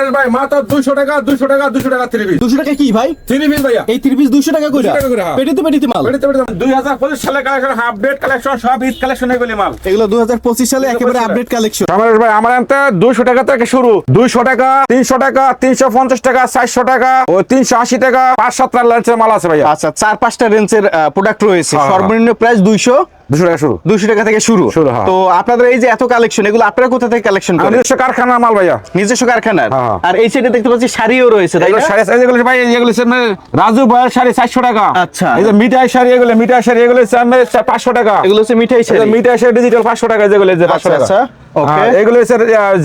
আরে ভাই মাত্র দুশো টাকা দুশো টাকা দুশো টাকা থ্রি পিস দুশো টাকা কি ভাই? থ্রি পিস ভাইয়া। এই থ্রি পিস দুশো টাকা করে 200 টাকা করে, হ্যাঁ। পেটিতে পেটিতে দুই হাজার পঁচিশ সালে কালেকশন হাফ ডেট কালেকশন সব ঈদ কালেকশন এগুলি মাল। এগুলো দু হাজার পঁচিশ সালে একেবারে আপডেট কালেকশন সমারেশ ভাই আমার আনতে দুশো টাকা থেকে শুরু। দুইশো টাকা তিনশো টাকা তিনশো পঞ্চাশ টাকা চারশো টাকা ও তিনশো আশি টাকা পাঁচ সাত লাঞ্চের মাল আছে ভাইয়া। আচ্ছা চার পাঁচটা রেঞ্জের প্রোডাক্ট রয়েছে। হ্যাঁ, হ্যাঁ। সর্বনিম্ন প্রাইস দুইশো। দুশো টাকা শুরু। দুশো টাকা থেকে শুরু। হ্যাঁ। তো আপনাদের এই যে এত কালেকশন এগুলো আপনারা কোথা থেকে কালেকশন করেন? নিজস্ব কারখানা মাল ভাইয়া। নিজস্ব কারখানার? হ্যাঁ, হ্যাঁ। আর এই সাইডে দেখতে পাচ্ছি শাড়িও রয়েছে তাই না? শাড়ি এগুলো ভাই এগুলো হচ্ছে রাজু বয়ের শাড়ি চারশো টাকা। আচ্ছা। এই যে মিঠাই শাড়ি এগুলো মিঠাই শাড়ি এগুলো হচ্ছে আপনার পাঁচশো টাকা। এগুলো হচ্ছে মিঠাই শাড়ি। মিঠাই শাড়ি ডিজিটাল পাঁচশো টাকা যেগুলো যে পাঁচশো আচ্ছা, টাকা। আচ্ছা, okay. এগুলো হচ্ছে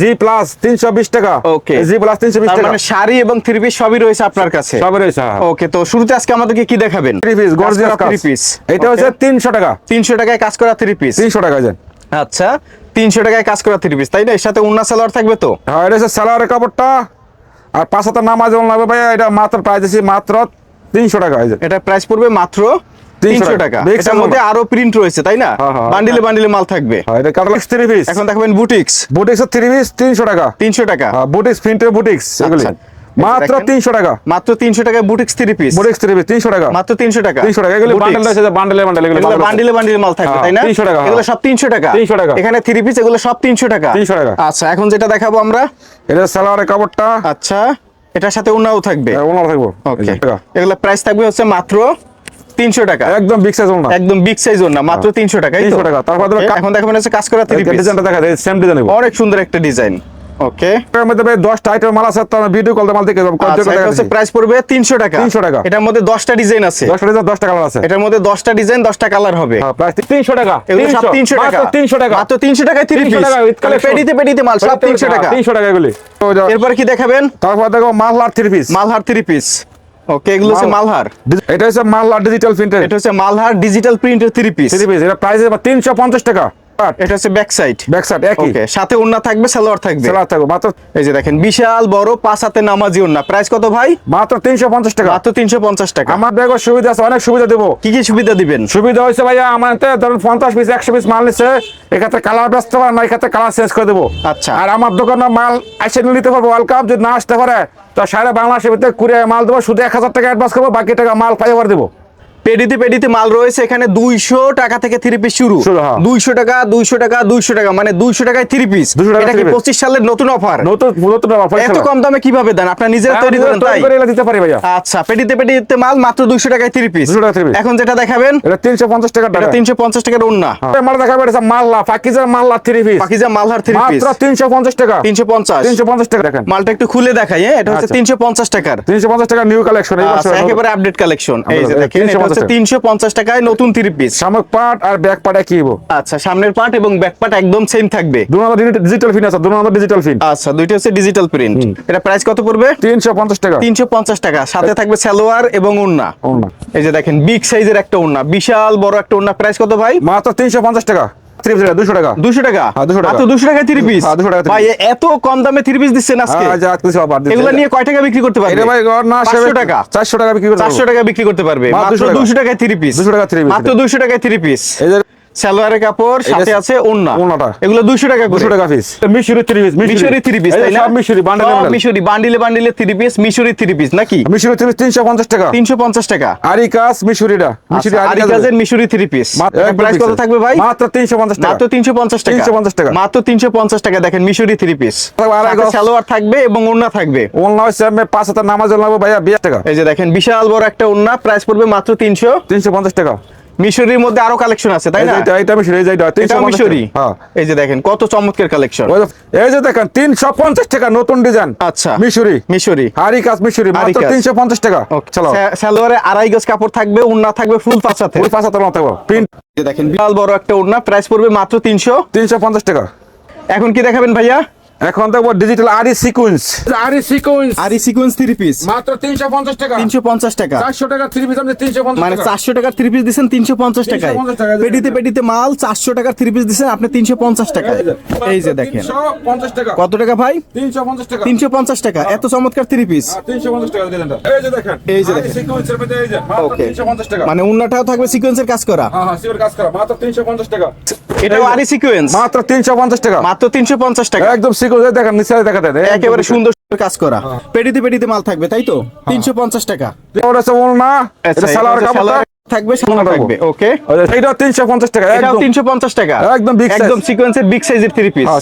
জি প্লাস তিনশো বিশ টাকা। Okay. জি প্লাস টাকা। মানে শাড়ি এবং থ্রি পিস সবই রয়েছে আপনার কাছে? সব রয়েছে। ওকে তো শুরুতে আজকে আমাদেরকে কি দেখাবেন? Three piece gorgeous three piece এটা হচ্ছে তিনশো টাকা। তিনশো টাকায় কাজ করা থ্রি পিস তিনশো টাকা যে আচ্ছা তিনশো টাকায় কাজ করা থ্রি পিস তাই না? এর সাথে উন্না সালোয়ার থাকবে তো? হ্যাঁ এটা হচ্ছে সালোয়ারের কাপড়টা। আর পাঁচ হাজার নামাজ লাগবে ভাইয়া এটা মাত্র প্রাইস দিচ্ছি মাত্র তিনশো টাকা এটা প্রাইস পড়বে মাত্র তিনশো টাকা। টাকা। এটার মধ্যে আরও প্রিন্ট রয়েছে তাই না? হ্যাঁ, হ্যাঁ। বান্ডিলে বান্ডিলে মাল থাকবে। হ্যাঁ এটা কাটালাক্স থ্রি পিস এখন দেখাবেন বুটিক্স বুটিক্স থ্রি পিস তিনশো টাকা। তিনশো টাকা। বুটিক্স প্রিন্টের বুটিক্স এগুলি। মাত্র দেখেন। তিনশো টাকা মাত্র তিনশো টাকায় boutiques three piece boutiques three piece তিনশো টাকা মাত্র তিনশো টাকা তিনশো টাকা এগুলি। বান্ডেল আছে বান্ডেলে বান্ডেল এগুলো। বান্ডিলে বান্ডিলে মাল হ্যাঁ, তাই না 300 টাকা, হ্যাঁ। এগুলো সব তিনশো টাকা 300 টাকা। এখানে থ্রি পিস এগুলো সব তিনশো টাকা 300 টাকা। আচ্ছা এখন যেটা দেখাবো আমরা এটা সালোয়ারের কাপড়টা আচ্ছা এটার সাথে উন্নাও থাকবে ওনার থাকব ওকে। এগুলো প্রাইস থাকবে হচ্ছে মাত্র তিনশো টাকা একদম বিগ সাইজ ওনা একদম বিগ সাইজ ওন্না মাত্র তিনশো টাকা 300 টাকা। তারপর এখন দেখাবেন হচ্ছে কাজ করা থ্রি পিস ডিজাইনটা দেখা যায় সেম ডিজাইন অনেক সুন্দর একটা ডিজাইন ওকে এর মধ্যে ভাই 10 মাল আছে তো ভিডিও কল মাল থেকে কত আচ্ছা টাকা এটা প্রাইস পড়বে 300 টাকা। 300 টাকা। এটার মধ্যে 10টা ডিজাইন আছে। 10 টাকা 10 টাকা আছে। এটার মধ্যে 10টা ডিজাইন 10টা কালার হবে। হ্যাঁ প্রাইস 300 টাকা এগুলো সব 300 টাকা। মাত্র 300 টাকা। মাত্র 300 টাকায় 3 পিস টাকা পেডিতে পেডিতে মাল সব 300 টাকা। 300 টাকা এগুলি। এরপর কি দেখাবেন? তারপর দেখো Malhar three piece Malhar 3 piece okay এগুলো হচ্ছে মালহার। এটা হচ্ছে মালহার ডিজিটাল প্রিন্টের এটা হচ্ছে মালহার ডিজিটাল প্রিন্টের 3 পিস থ্রি পিস এটা প্রাইস 350 টাকা। এটা হচ্ছে ব্যাক সাইড ব্যাক সাইড একই। ওকে সাথে ওন্না থাকবে সালোয়ার থাকবে। সেলা থাকবে মাত্র এই যে দেখেন বিশাল বড় পাঁচ হাতে নামাজি ওন্না প্রাইস কত ভাই? মাত্র 350 টাকা। মাত্র 350 টাকা। আমার ব্যাগের সুবিধা আছে অনেক সুবিধা দেবো। কি কি সুবিধা দিবেন? সুবিধা ভাইয়া আমার হাতে ধরুন পঞ্চাশ পিস একশো পিস মাল নিচ্ছে এক্ষেত্রে কালার ব্যস্ত পারে না এক্ষেত্রে কালার চেঞ্জ করে দেবো। আচ্ছা। আর আমার দোকানে মাল এসে নিতে পারব যদি না আসতে পারে তো সারা বাংলাদেশের ভিতরে মাল দেবো শুধু এক হাজার টাকা অ্যাডভান্স করব বাকি টাকা মাল দেবো। পেডিতে পেডিতে মাল রয়েছে এখানে দুইশো টাকা থেকে থ্রি পিস শুরু। হ্যাঁ। দুইশো টাকা দুইশো টাকা দুইশো টাকা মানে দুইশো টাকায় থ্রি পিস এটা কি পঁচিশ সালের নতুন অফার নতুন এত কম দামে কীভাবে দেন? আপনার নিজেরা হ্যাঁ, তৈরি করেন তাই? দিতে পারি ভাইয়া। আচ্ছা পেডিতে পেডিতে মাল মাত্র দুইশো টাকায় থ্রি পিস 200 টাকায় three piece। এখন যেটা দেখাবেন এটা তিনশো পঞ্চাশ টাকা এটা তিনশো পঞ্চাশ টাকার ওন্না মাল দেখাবে এটা মাল্লা পাকিজার মাল্লা three piece Pakiza Malhar three piece মাত্র তিনশো পঞ্চাশ টাকা। তিনশো পঞ্চাশ। তিনশো পঞ্চাশ টাকা দেখেন। মালটা একটু খুলে দেখাই হ্যাঁ? এটা হচ্ছে আচ্ছা। তিনশো পঞ্চাশ টাকার। তিনশো পঞ্চাশ টাকা নিউ কালেকশন একেবারে আপডেট কালেকশন এই যে দেখেন এটা 350 তিনশো পঞ্চাশ টাকায় নতুন থ্রি পিস সামক পার্ট আর ব্যাক পার্ট একই হব আচ্ছা সামনের পার্ট এবং ব্যাক পার্ট একদম সেম থাকবে। দুটো নম্বর ডিজিটাল ফিন আছে দু নম্বর ডিজিটাল ফিন আচ্ছা দুইটা হচ্ছে ডিজিটাল প্রিন্ট এটা প্রাইস কত পড়বে? তিনশো পঞ্চাশ টাকা। তিনশো পঞ্চাশ টাকা। সাথে থাকবে সালোয়ার এবং ওন্না ওড়না। এই যে দেখেন বিগ সাইজের একটা ওন্না বিশাল বড় একটা ওন্না প্রাইস কত ভাই? মাত্র তিনশো পঞ্চাশ টাকা। থ্রি পিস দুশো টাকা। দুশো টাকা? হ্যাঁ, 200 টাকা। দুশো টাকায় থ্রি পিস 200 টাকা ভাই এত কম দামে থ্রি পিস দিচ্ছেন আজকে? হ্যাঁ, এগুলো নিয়ে কয় টাকা বিক্রি করতে পারবে? না চারশো টাকা। চারশো টাকা বিক্রি করতে চারশো। টাকা বিক্রি করতে পারবে। মাত্র মাত্র 200 টাকা। দুশো টাকায় থ্রি পিস 200 টাকা three piece মাত্র দুশো টাকায় থ্রি পিস এই যে সালোয়ারের কাপড় সাথে আছে ওন্না ওড়নাটা। এগুলো দুশো টাকা করে দুশো টাকা piece Mishri three piece Mishri three piece তাই না মিশরি বান্ডেল মিশরি বান্ডিলে বান্ডিলে three piece Mishri three piece নাকি মিশরি থ্রি পিস তিনশো পঞ্চাশ টাকা তিনশো পঞ্চাশ টাকা আরি কাজ মিশরিটা মিশরি আচ্ছা, আরি মিশরি থ্রি পিস প্রাইস কত থাকবে ভাই মাত্র তিনশো পঞ্চাশ টাকা মাত্র তিনশো পঞ্চাশ টাকা 350 টাকা। মাত্র তিনশো পঞ্চাশ টাকা দেখেন মিশরি থ্রি পিস। সালোয়ার থাকবে এবং ওন্না থাকবে ওনলা হচ্ছে আমি পাঁচ হাজার নামাজ লাগবো ভাইয়া বিশ টাকা এই যে দেখেন বিশাল বড় একটা ওন্না প্রাইস পড়বে মাত্র তিনশো তিনশো পঞ্চাশ টাকা মিশরির মধ্যে আরও কালেকশন আছে তাই না? এটা- এটা মিশরি এই যে এটা মিশরি? হ্যাঁ। এই যে দেখেন কত চমৎকার কালেকশন এই যে দেখেন তিনশো পঞ্চাশ টাকা নতুন ডিজাইন আচ্ছা। মিশরি। মিশরি। হারি কাজ মিশরি মাত্র কাজ। তিনশো পঞ্চাশ টাকা। চলো। সালোয়ারে আড়াই গজ কাপড় থাকবে ওন্না থাকবে ফুল পাঁচাতে ওই পাঁচ হাজার মতো প্রিন্ট এই দেখেন বিশাল বড় একটা ওন্না প্রাইস পড়বে মাত্র তিনশো। তিনশো পঞ্চাশ টাকা। এখন কি দেখাবেন ভাইয়া? এখন দেখব digital aari sequence aari sequence আর সিকোয়েন্স থ্রি পিস মাত্র তিনশো পঞ্চাশ টাকা তিনশো পঞ্চাশ টাকা চারশো টাকা থ্রি পিস আপনি তিনশো পঞ্চাশ মানে টাকা। চারশো টাকার থ্রি পিস দিচ্ছেন তিনশো পঞ্চাশ টাকায় পেটিতে পেটিতে মাল চারশো টাকার থ্রি পিস দিচ্ছেন আপনি তিনশো পঞ্চাশ টাকায় এই যে দেখেন 350 টাকা কত টাকা ভাই 350 টাকা তিনশো পঞ্চাশ টাকা এত চমৎকার থ্রি পিস আর 350 টাকা এই যে দেখেন এই যে দেখেন। সিকোয়েন্সের মধ্যে এই ওকে 350 টাকা মানে উন্নাটাও থাকবে সিকোয়েন্সের কাজ করা হ্যাঁ হ্যাঁ কাজ করা মাত্র 350 টাকা এটাও আরি সিকোয়েন্স মাত্র 350 টাকা মাত্র তিনশো পঞ্চাশ টাকা একদম সিকোয়েন্স দেখেন নিচে দেখা দেন একেবারে সুন্দর কাজ করা। পেটিতে পেটিতে মাল থাকবে তাই তো? তিনশো পঞ্চাশ টাকা। ওটা এটা সালোয়ার থাকবে ওড়না থাকবে। ওকে এইটাও 350 টাকা, একদম। তিনশো পঞ্চাশ টাকা। একদম size। একদম সিকোয়েন্সের বিগ সাইজের থ্রি পিস হ্যাঁ,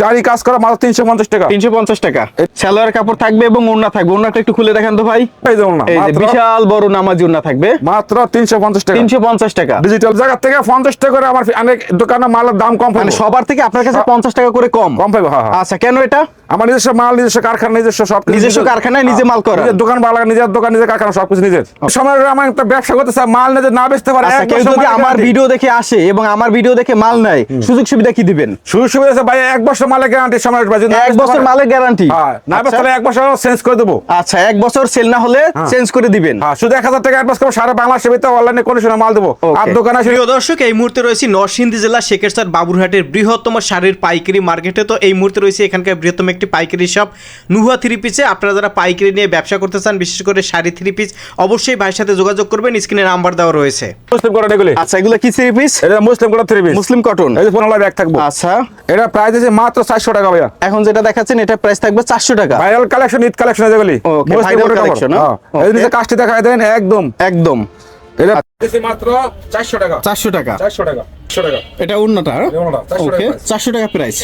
শাড়ি কাজ করা মাত্র 350 টাকা। তিনশো পঞ্চাশ টাকা। সালোয়ার কাপড় থাকবে এবং ওড়না থাকবে। ওড়নাটা একটু খুলে দেখান তো ভাই। এই যে ওড়না, এই যে বিশাল বড় নামাজি ওড়না থাকবে। মাত্র 350 টাকা। তিনশো পঞ্চাশ টাকা। ডিজিটাল জায়গা থেকে 50 টাকা করে আমার অনেক দোকানে মালের দাম কম মানে সবার থেকে আপনার কাছে পঞ্চাশ টাকা করে কম। কম পাবো, হ্যাঁ, হ্যাঁ। আচ্ছা কেন এটা? আমার নিজস্ব মাল নিজস্ব কারখানা নিজস্ব সব নিজস্ব কারখানায় নিজে মাল করা। নিজের দোকান লাগে, নিজের দোকান নিজের কারখানা সবকিছু নিজের। সময় আমার একটা ব্যবসা করতে চায় মাল নিজে না বেচতে পারে আচ্ছা এক কেউ বছর যদি আমার ভিডিও দেখে আসে এবং আমার ভিডিও দেখে মাল নেয় সুযোগ সুবিধা কি দিবেন? সুযোগ সুবিধা আছে ভাই এক বছর মালের গ্যারান্টি সময় না এক বছর মালের গ্যারান্টি হ্যাঁ না বেচতে পারলে এক বছর চেঞ্জ করে দেবো। আচ্ছা এক বছর সেল না হলে চেঞ্জ করে দিবেন। হ্যাঁ শুধু এক হাজার টাকা অ্যাডভান্স করব সারা বাংলাদেশের ভিতরে অনলাইনে কন্ডিশনে মাল দেবো. আর দোকানে আসলে প্রিয় দর্শক এই মুহূর্তে রয়েছে নরসিংদী জেলা শেখেরচর বাবুরহাটের বৃহত্তম শাড়ির পাইকারি মার্কেটে তো এই মুহূর্তে রয়েছে এখানকার বৃহত্তম একটি পাইকারি শপ নুহা থ্রি পিসে আপনারা যারা পাইকারি নিয়ে ব্যবসা করতে চান বিশেষ করে শাড়ি থ্রি পিস অবশ্যই ভাইয়ের সাথে যোগাযোগ করবেন। স্ক্রিনে নাম্বার দেওয়া রয়েছে। মুসলিম কটন এগুলি? আচ্ছা এগুলো কি থ্রি পিস এটা muslin cotton three piece muslin cotton এই যে পনেরো ব্যাগ থাকব। আচ্ছা। এটা প্রাইস আছে মাত্র চারশো টাকা ভাইয়া। এখন যেটা দেখাচ্ছেন এটা প্রাইস থাকবে চারশো টাকা। ভাইরাল কালেকশন ঈদ কালেকশন যেগুলি হ্যাঁ। কাজটি দেখায় দেন একদম। একদম। এটা মাত্র চারশো টাকা। চারশো টাকা। চারশো টাকা। চারশো টাকা। এটা অন্যটা অন্যটা, 400 টাকা ওকে চারশো টাকা প্রাইস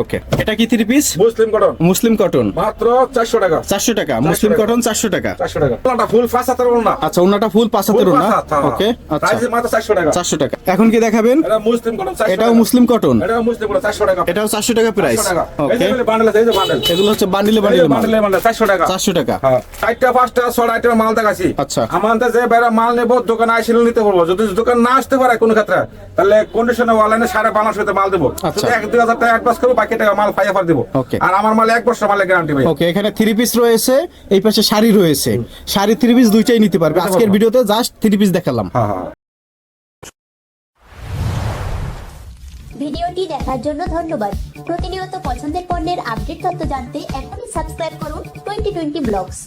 ওকে এটা কি three piece muslin cotton muslin cotton মাত্র চারশো টাকা। চারশো টাকা মুসলিম কটন চারশো টাকা। চারশো টাকা। ফুল ফাঁস হাতের ওনা আচ্ছা ওনাটা ফুল পাঁচ হাতের ওনা ওকে আচ্ছা। মাত্র চারশো টাকা। চারশো টাকা। এখন কি দেখাবেন? মুসলিম কটন এটাও মুসলিম কটন এটাও মুসলিম কটন চারশো টাকা। এটাও চারশো টাকা প্রাইস 400 ওকে এগুলো হচ্ছে বান্ডিলে বান্ডেলে বান্ডেল চারশো টাকা। চারশো টাকা। হ্যাঁ। চারটা পাঁচটা ছটা আইটেম মাল দেখাচ্ছি আচ্ছা। আমাদের যে বেড়া মাল নেব দোকানে আইসিল নিতে পারব যদি দোকান না আসতে পারে কোনো ক্ষেত্রে তাহলে কন্ডিশনে অনলাইনে সাড়ে বাংলাদেশ হতে মাল দেবো। আচ্ছা। এক দুই হাজার টাকা অ্যাডভান্স করব বাকি টাকা মাল ফাইয়া দেবো। আর আমার মাল এক বছর মালের গ্যারান্টি ভাই। ওকে এখানে থ্রি পিস রয়েছে এই পাশে শাড়ি রয়েছে। শাড়ি থ্রি পিস দুইটাই নিতে পারবে। আজকের ভিডিওতে জাস্ট থ্রি পিস দেখালাম। হ্যাঁ হ্যাঁ। ভিডিওটি দেখার জন্য ধন্যবাদ। প্রতিনিয়ত পছন্দের পণ্যের আপডেট তথ্য জানতে এখনই সাবস্ক্রাইব করুন টোয়েন্টি টোয়েন্টি ব্লগস